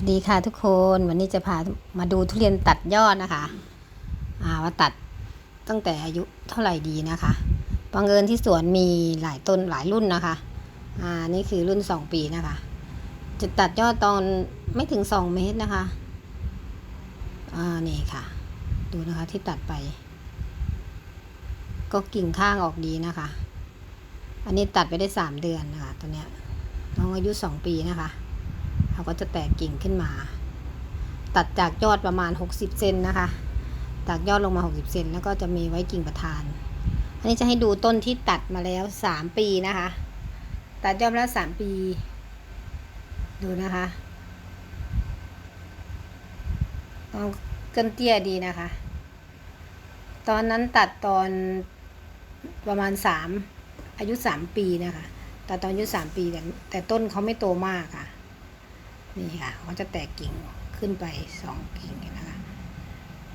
สวัสดีค่ะทุกคนวันนี้จะพามาดูทุเรียนตัดยอดนะคะ อ่าว่าตัดตั้งแต่อายุเท่าไหร่ดีนะคะบังเอิญที่สวนมีหลายต้นหลายรุ่นนะคะ อ่านี่คือรุ่นสองปีนะคะ จะตัดยอดตอนไม่ถึงสองเมตรนะคะ อ่านี่ค่ะ ดูนะคะที่ตัดไป ก็กิ่งข้างออกดีนะคะ อันนี้ตัดไปได้สามเดือนนะคะตอนเนี้ยน้องอายุสองปีนะคะ เขาก็จะแตกกิ่งขึ้นมา ตัดจากยอดประมาณ 60เซนนะคะตัดยอดลงมา 60เซนแล้วก็จะมีไว้กิ่งประธาน อันนี้จะให้ดูต้นที่ตัดมาแล้ว 3 ปีนะคะ ตัดยอดแล้ว 3 ปี ดูนะคะเอาเกินเตี้ยดีนะคะ ตอนนั้นตัดตอนประมาณ 3 อายุ 3 ปีนะคะ ตัดตอนอายุ 3 ปีแต่แต่ต้นเขาไม่โตมากค่ะ นี่ค่ะเขาจะแตกกิ่งขึ้นไปสองกิ่งนะคะ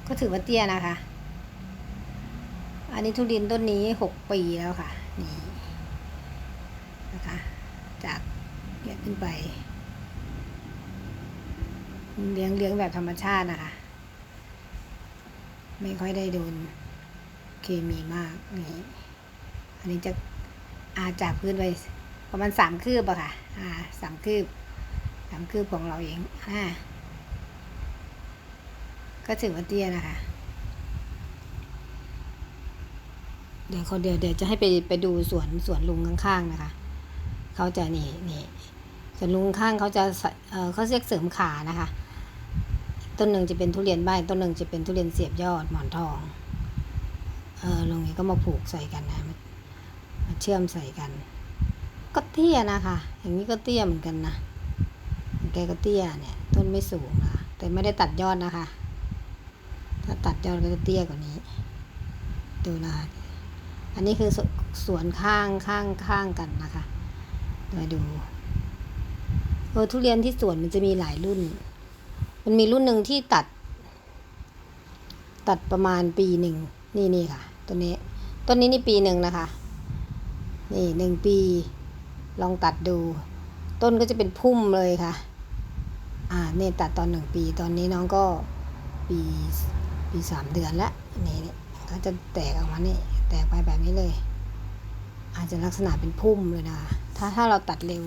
ก็ถือว่าเตี้ยนะคะ อันนี้ทุเรียนต้นนี้หกปีแล้วค่ะ นี่นะคะ จากเนี่ยขึ้นไป เลี้ยงเลี้ยงแบบธรรมชาตินะคะ ไม่ค่อยได้โดนเคมีมากนี่อันนี้จะอาจากพื้นไปประมาณสามคืบอะค่ะ อ่าสามคืบ สามคืบของเราเองอ่าก็ถือว่าเตี้ยนะคะ เดี๋ยวเขาเดี๋ยวเดี๋ยวจะให้ไปไปดูสวนสวนลุงข้างๆนะคะ เขาจะนี่นี่สวนลุงข้างเขาจะเออเขาเรียกเสริมขานะคะ ต้นหนึ่งจะเป็นทุเรียนใบต้นหนึ่งจะเป็นทุเรียนเสียบยอดหมอนทอง เออลงนี้ก็มาผูกใส่กันนะมามาเชื่อมใส่กัน ก็เตี้ยนะคะ อย่างนี้ก็เตี้ยเหมือนกันนะ แกก็เตี้ยเนี่ย ต้นไม่สูงนะแต่ไม่ได้ตัดยอดนะคะ ถ้าตัดยอดก็จะเตี้ยกว่านี้ ดูนะคะ อันนี้คือสสวนข้างข้างข้างกันนะคะ มาดูเออทุเรียนที่สวนมันจะมีหลายรุ่น มันมีรุ่นหนึ่งที่ตัด ตัดประมาณปีหนึ่ง นี่นี่ค่ะต้นนี้ ต้นนี้นี่ปีหนึ่งนะคะ นี่หนึ่งปี ลองตัดดู ต้นก็จะเป็นพุ่มเลยค่ะ อ่าเนี่ยตัดตอนหนึ่งปีตอนนี้น้องก็ปีปีสามเดือนล้วนี่เนี่ยก็จะแตกออกมานี่แตกไปแบบนี้เลย อาจจะลักษณะเป็นพุ่มเลยนะคะถ้าถ้าเราตัดเร็ว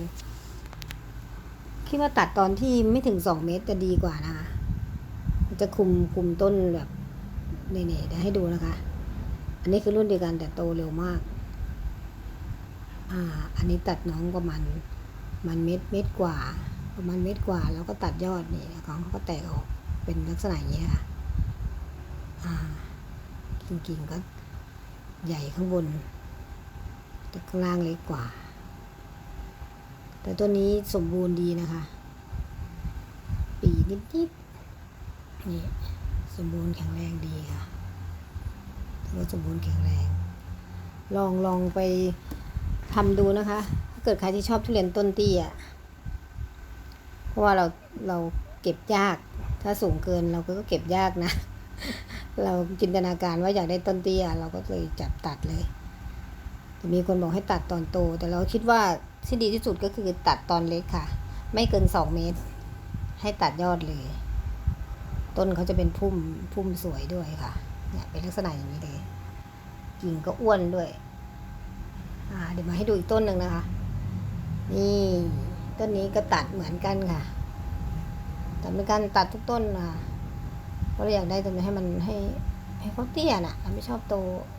คิดว่าตัดตอนที่ไม่ถึงสองเมตรจะดีกว่านะคะจะคุมคุมต้นแบบนี่ๆเดี๋ยวให้ดูนะคะ อันนี้คือรุ่นเดียวกันแต่โตเร็วมาก อ่า อันนี้ตัดน้องประมาณมันเม็ดเม็ดกว่า ประมาณเม็ดกว่าแล้วก็ตัดยอดนี่ของเขาก็แตกออกเป็นลักษณะอย่างนี้ค่ะอ่ากิ่งๆก็ใหญ่ข้างบน แต่ข้างล่างเล็กกว่า แต่ตัวนี้สมบูรณ์ดีนะคะ ปีนิดๆนี่สมบูรณ์แข็งแรงดีค่ะถือว่าสมบูรณ์แข็งแรง ลองลองไปทำดูนะคะ ถ้าเกิดใครที่ชอบทุเรียนต้นเตี้ยเพ ราะว่าเราเราเก็บยาก ถ้าสูงเกินเราก็เก็บยากนะ เราจินตนาการว่าอยากได้ต้นเตี้ย เราก็เลยจับตัดเลยมีคนบอกให้ตัดตอนโต แต่เราคิดว่าที่ดีที่สุดก็คือตัดตอนเล็กค่ะ ไม่เกินสองเมตร ให้ตัดยอดเลย ต้นเขาจะเป็นพุ่มพุ่มสวยด้วยค่ะ เนี่ยเป็นลักษณะอย่างนี้เลย กิ่งก็อ้วนด้วย อ่า เดี๋ยวมาให้ดูอีกต้นหนึ่งนะคะ นี่ ต้นนี้ก็ตัดเหมือนกันค่ะตัดเหมือนกันตัดทุกต้นค่ะเพราะเราอยากได้ต้นให้มันให้ให้เขาเตี้ยน่ะเราไม่ชอบโต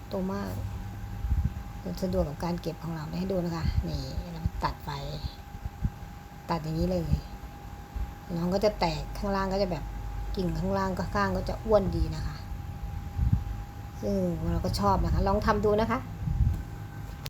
โตมากสะดวกกับการเก็บของเราให้ดูนะคะนี่เราตัดไป ตัดอย่างนี้เลยน้องก็จะแตกข้างล่างก็จะแบบกิ่งข้างล่างก็ข้างก็จะอ้วนดีนะคะ ซึ่งเราก็ชอบนะคะ ลองทำดูนะคะ